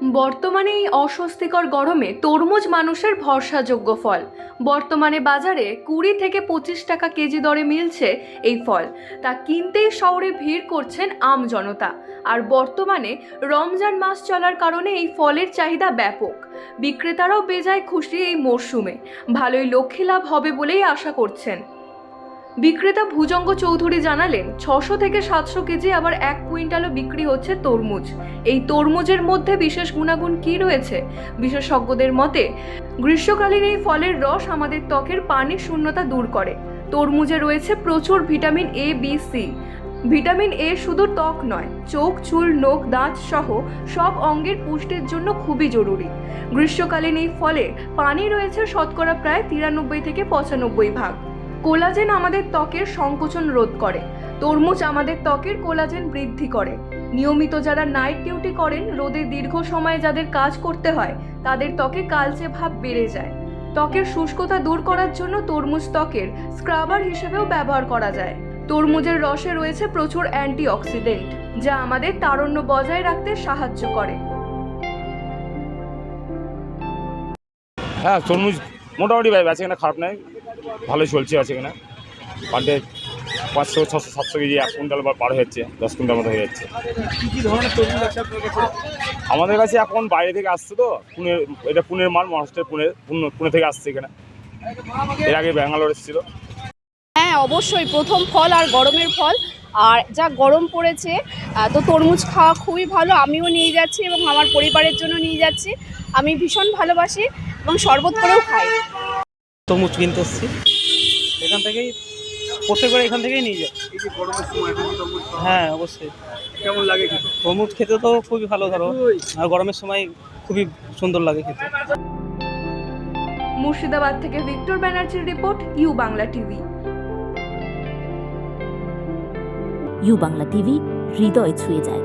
বর্তমানে এই অস্বস্তিকর গরমে তরমুজ মানুষের ভরসাযোগ্য ফল। বর্তমানে বাজারে কুড়ি থেকে পঁচিশ টাকা কেজি দরে মিলছে এই ফল। তা কিনতেই শহরে ভিড় করছেন আম জনতা। আর বর্তমানে রমজান মাস চলার কারণে এই ফলের চাহিদা ব্যাপক। বিক্রেতারাও বেজায় খুশি এই মরশুমে। ভালোই লক্ষ্মী লাভ হবে বলেই আশা করছেন। বিক্রেতা ভুজঙ্গ চৌধুরী জানালেন, ছশো থেকে সাতশো কেজি আবার এক কুইন্টালও বিক্রি হচ্ছে তরমুজ। এই তরমুজের মধ্যে বিশেষ গুণাগুণ কি রয়েছে? বিশেষজ্ঞদের মতে, গ্রীষ্মকালীন এই ফলের রস আমাদের ত্বকের পানির শূন্যতা দূর করে। তরমুজে রয়েছে প্রচুর vitamin A, B, C. Vitamin A শুধু ত্বক নয়, চোখ, চুল, নখ, দাঁত সহ সব অঙ্গের পুষ্টির জন্য খুবই জরুরি। গ্রীষ্মকালীন এই ফলে পানি রয়েছে শতকরা প্রায় তিরানব্বই থেকে পঁচানব্বই ভাগ। কোলাজেন আমাদের ত্বকের সংকোচন রোধ করে। তরমুজ আমাদের ত্বকের কোলাজেন বৃদ্ধি করে। নিয়মিত যারা নাইট ডিউটি করেন, রোদে দীর্ঘ সময় যাদের কাজ করতে হয়, তাদের ত্বকে কালচে ভাব বেড়ে যায়। ত্বকের শুষ্কতা দূর করার জন্য তরমুজ ত্বকের স্ক্রাবার হিসেবেও ব্যবহার করা যায়। তরমুজের রসে রয়েছে প্রচুর অ্যান্টিঅক্সিডেন্ট, যা আমাদের তারণ্য বজায় রাখতে সাহায্য করে। হ্যাঁ তরমুজ মোটামুটি বেচে কিনা খারাপ নয় ভালোই চলছে আছে কিনা। পান্ডে পাঁচশো ছশো সাতশো কেজি এক কুইন্টাল বা পার যাচ্ছে দশ কুইন্টাল মতো হয়ে যাচ্ছে। কি কি ধরনের তরমুজ আছে আপনার কাছে? আমাদের কাছে এখন বাইরে থেকে আসছে তো পুনে এটা পুনের মাল মহারাষ্ট্রের পুনে পুনে- পুনে থেকে আসছে এখানে। এর আগে ব্যাঙ্গালোর এসেছিল। হ্যাঁ অবশ্যই প্রথম ফল আর গরমের ফল। আর যা গরম পড়েছে তো তরমুজ খাওয়া খুবই ভালো আমিও নিয়ে যাচ্ছি এবং আমার পরিবারের জন্য নিয়ে যাচ্ছি। আমি ভীষণ ভালোবাসি এবং শরবত করেও খাই। তরমুজ কিনতে এসেছি। এখান থেকেই প্রত্যেকবার এখান থেকেই নিয়ে যাই এই গরমের সময় তরমুজ হ্যাঁ অবশ্যই। কেমন লাগে তরমুজ খেতে তো খুবই ভালো ধরো। আর গরমের সময় খুবই সুন্দর লাগে খেতে। মুর্শিদাবাদ থেকে ভিক্টর ব্যানার্জির report U Bangla TV. U Bangla TV হৃদয় ছুঁয়ে যায়।